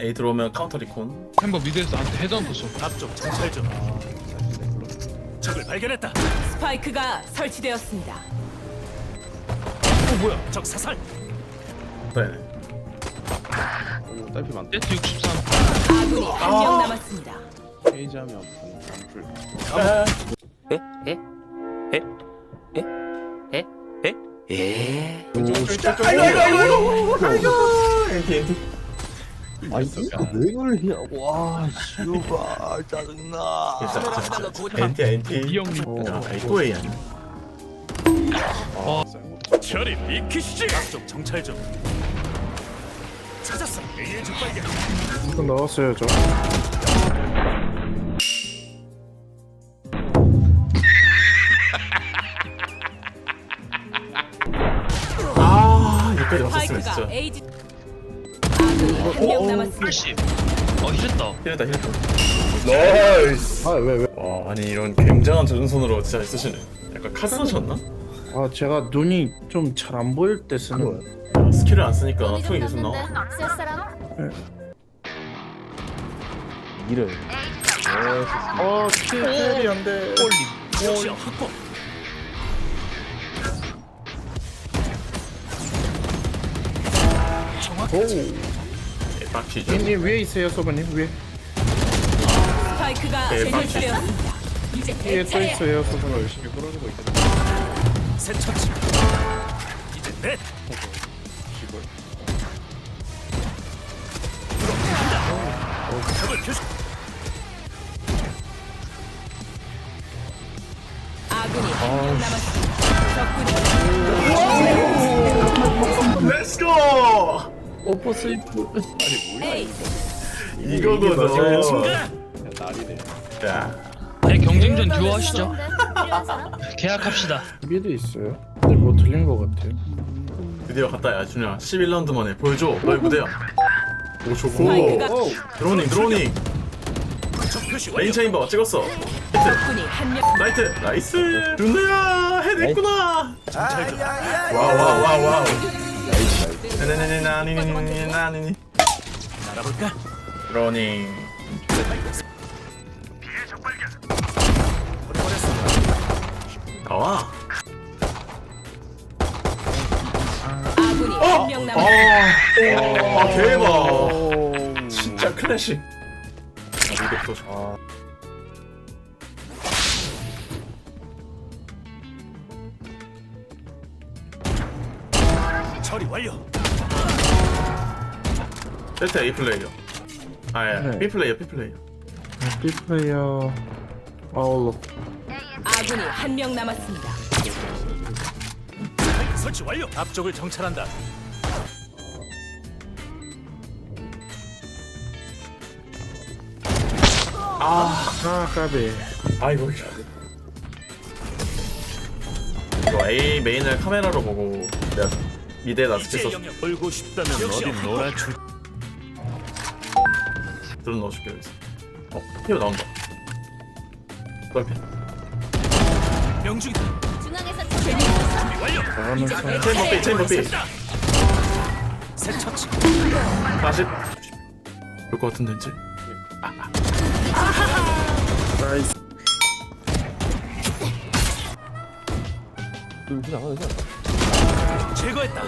A 들어오면 카운터 리콘 햄버 미드에서 한테 헤드헌터 쏘 앞쪽 정찰 중. 적을 발견했다. 스파이크가 설치되었습니다. 어 뭐야? 적 사살. 네오 딸피 많다 세트 63 아군이 한 명 남았습니다. 페이지 하면 반풀 엔티 엔티 아, 아 이거 왜 걸리냐고. 와 씨발 짜증나. NT NT 이형님 아 또 A야 저리 미키시 좀 정찰 좀. 찾았어. A의 적발견. 나왔어야죠. 아 여기까지 왔었으면 진짜. 한명 남았습니다. 80어 힐했다 힐했다 힐했다 나이스 아 왜 왜? 와 아니 이런 굉장한 자존손으로 진짜 쓰시네 약간 카스 하셨나? 아 제가 눈이 좀 잘 안 보일 때 쓰는 거예요. 야, 스킬을 안 쓰니까 총이 계속 나와 쓸 사람? 이를 아 킬이 안 돼. 역시 확보. 빡치죠 님 위에 있어요 소바님 위에. 스파이크가 네, 설치되었습니다. 이제 위에 내 또 차례. 있어요 소바님. 열심히 끌어주고 있겠다 새 처치. 이제 넷. 적을 표시. 아군이 한 명 남았습니다. 적군이 오퍼 스이프. A 이거거든 야 날이네. 야네 경쟁전 듀오 하시죠? 계약합시다. 미드 있어요. 근데 뭐 들린 거 같아요. 드디어 갔다 야 준야 11라운드 만에 보여줘. 너의 무대야. 오 좋고. 드로닝 드로닝. 메인. 체인버 찍었어. 히트. 적군이 한 명. 나이트. 나이스. 준우야 해냈구나. 정찰 중. 와와와 와 나나나니 나니 나니 나니 나니 날아볼까? 드로닝 어. 아군이 한 명 아, 어. 남았습니다. 아 대박. 진짜 클래식. 아, 이것도 좋아. 처리 완료. 세트 A 플레이어 아예 네. B 플레이어 B 플레이어 B 플레이어 아울러. 아군이 한 명 남았습니다. 설치 완료. 앞쪽을 정찰한다. 아 까비. 아이고 이거 A 메인을 카메라로 보고 내가 이제 써서 영역 벌고 싶다면 어디 놀아줄. 들어 넣어줄게 여기서 어 히어 나온다 넓혀 명중이다. 중앙에서 준비 완료. 나가면서 체인버 B 체인버 B 셋다. 새 처치. 40 볼것 같은데 이제 나이스. 그지 않아 그지 않아 제거했다.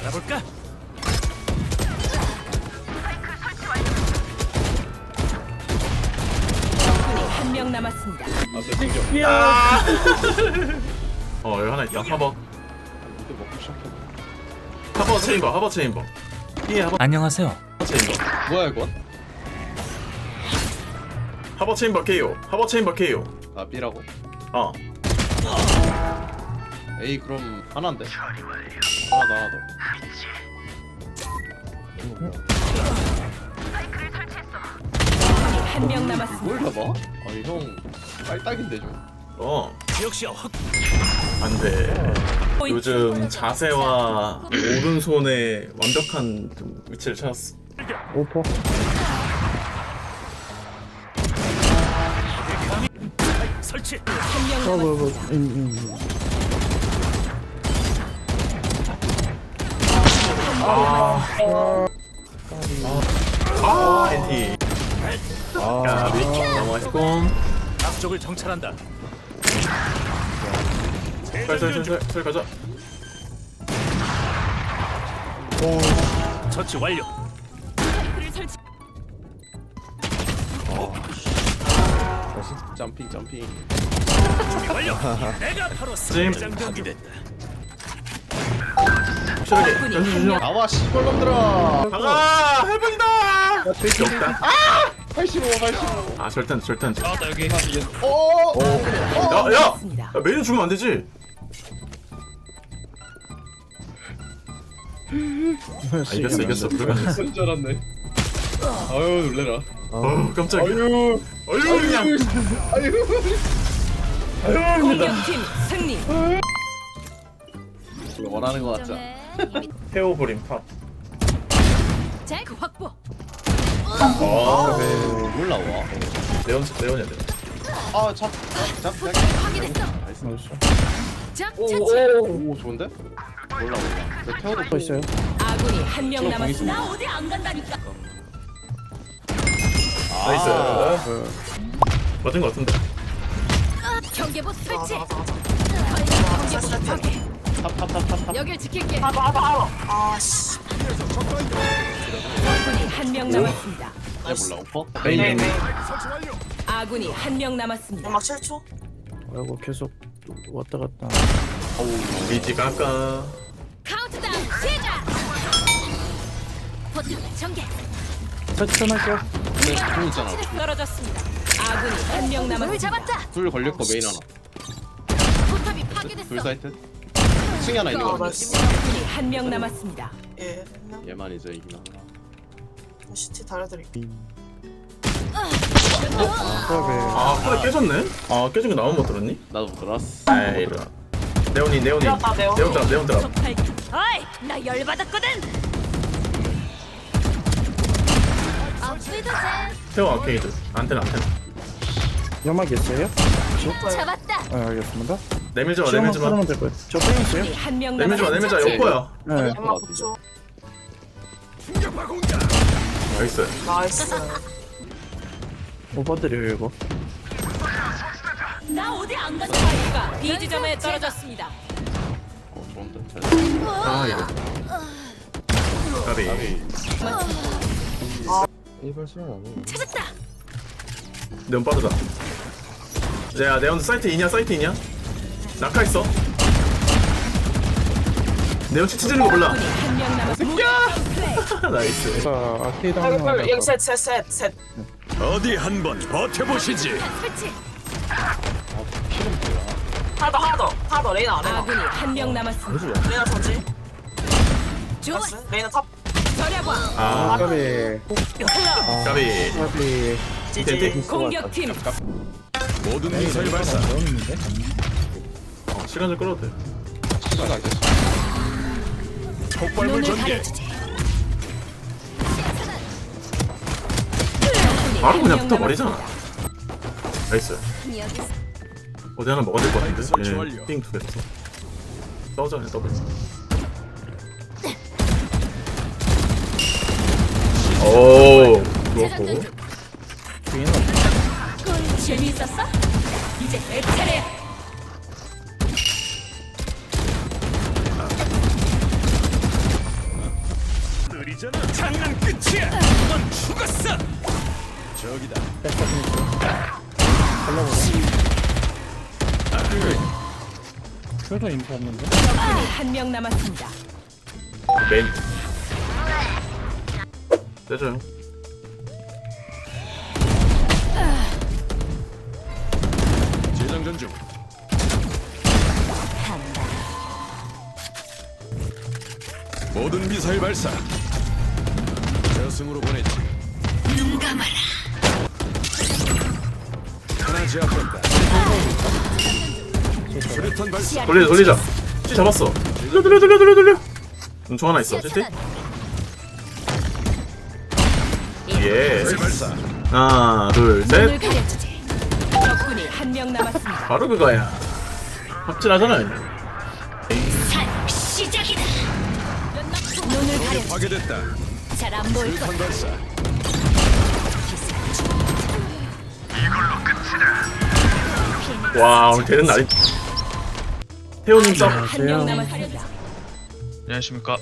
알아볼까? 한 명 남았습니다. 어 여기 하나 있다 하버 이제 먹기 시작해 하버 체인버 하버 체인버 B에 하버 안녕하세요. 체인버 뭐야 이건? 하버 체인버 KO 하버 체인버 KO 아 B라고? 어 A 그럼 하나인데? 하나 더 하나 더 한 명 남았습니다. 뭘 잡아? 아니 형 빨딱인데 좀 어. 어. 지역시야 확. 안 돼 요즘 자세와 오른손의 완벽한 좀 위치를 찾았어 오퍼. 설치. 아 뭐 뭐. 음, 음, 음. 아 엔티 너무 맛있고 앞쪽을 정찰한다. 살살살살 가자 처치 완료. 점핑 점핑. 준비 완료. 내가 바로 찜. 장전기 됐다. 확실하게. 나와 씨발놈들아. 가가 해븐이다 귀엽다 85 85. 아 절대 안 돼 절대 안 돼 나왔다 여기 오. 야야 맞습니다. 야, 메인 죽으면 안 되지 아 이겼어 이겼어 손줄 알았네. 아유 놀래라. 어우 깜짝이야 아유. 어휴 그냥 아유. 공격팀 승리. 원하는 거 같죠? 헤어브림 탑 잭 확보. 아, 몰라 와. 레온 레온이야 레온 아 잡. 잡. 나이스. 잭 오, 좋은데? 몰라 몰라. 저 태워도 또 있어요? 아군이 한 명 남았습니다. 나 어디 안 간다니까. 나이스 아. 맞은 거 같은데 경계보 설치. 경계보 파괴. 탑탑 탑 탑. 여길 지킬게. 아 군이 한 명 남았습니다. 네 몰라 오퍼. 메인 메인. 아군이 한 명 남았습니다. 막 7초? 아이고 계속 왔다 갔다. 미지 깎아 카운트다운 시작. 버튼 전개. 설치할게요. 네, 공 있잖아. 떨어졌습니다. 아군이 한명물 남았습니다. 잡았다. 둘 걸릴 거 메인 하나. 포탑이 둘 파괴됐어. 사이트. 층이 하나 있는 거 아, 같아. 나이스. 아군이 한 명 남았습니다. 예, 그냥 얘만 이제 이기나. 시티 달려드릴게요. 아 팔에 깨졌네? 아 깨진 거 나만 못 들었니? 나도 못 들었어. 아이 이리 네온이 네온이 들었다, 네온. 네온 드랍 네온 드랍 어이, 나 열받았거든. 태워 아케이드 안테나 안테나 연막 있어요? 잡았다. 아 알겠습니다. 내밀지 마 시험만 내밀지 마 풀으면 될 거예요. 저 빼인 있어요? 아군이 한명 내밀지 마. 내밀지 마 옆거야 네. 9초. 나이스 나이스. 오버드려요 이거. 나 어디 안. 스파이크가 B 지점에 떨어졌습니다. 어, 좋은데. 잘. 아 이거 까비 찾았다. 네온 빠르다 야 네온 사이트 이냐 사이트 이냐 낙하 있어 네온 치 찢는 거 몰라 남았습니다. 나이스 자 아케이드 하나 빨리. 여기 나가. 셋, 셋, 셋, 셋. 어디 한번 버텨보시지. 설치. 하나 더, 하나 더. 하나 더. 레이나, 레이나. 아군이 한 명 남았습니다. 레이나. 좋아. 나이스. 레이나 탑. 아 까비 까비 까비. 텐티 공격팀 모든 미사일 발사. 어, 시간 좀 끌어도 돼 시간 안 됐어. 폭발물 전개. 바로 그냥 붙어버리잖아 나이스 어디 하나 먹어야 될것 같은데 띵두개 더 싸우자 그냥 더블 오 그렇고 중. 재미있었어? 이제 내 차례야. 장난 끝이야. 넌 죽었어. 저기다. 표정 인포 없는데? 적군이 한 명 남았습니다. 메인 떼줘요 재장전 중. 모든 미사일 발사. 저승으로 보냈지. 눈 감아라. 하나 제압했다. 수류탄 발사. 돌리자 돌리자 찌 잡았어 돌려 돌려 돌려 돌려 돌려 눈총 하나 있어 찌찌 예 발사. 하나 눈을 둘셋 가려주지. 적군이 한 명 남았습니다. 바로 그거야 확실하잖아 시작이다. 눈을 가려. 파괴됐다. 잘안 보일 것 수류탄 발사. 와 오늘 되는 날이 태호님 써한명 남았습니다. 안녕하십니까.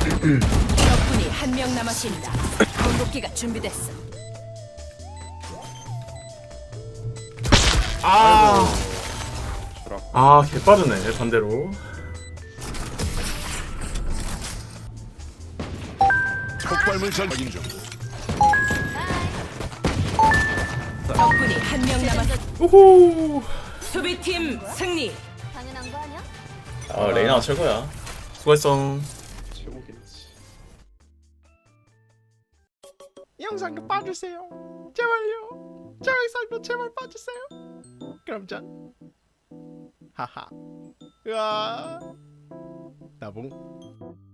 적군이 한 명 남았습니다. 공격기가 준비됐어. 아, 아 개빠르네 반대로 폭발물 전 확인 중. 적군이 한 명 남았습니다. 우후 수비팀 승리. 당연한 거 아니야? 아 레이나 최고야 수고했어 최고겠지. 영상도 봐주세요. 제발요. 저 영상도 제발 봐주세요. 그럼 전 하하. 으아. 나봉.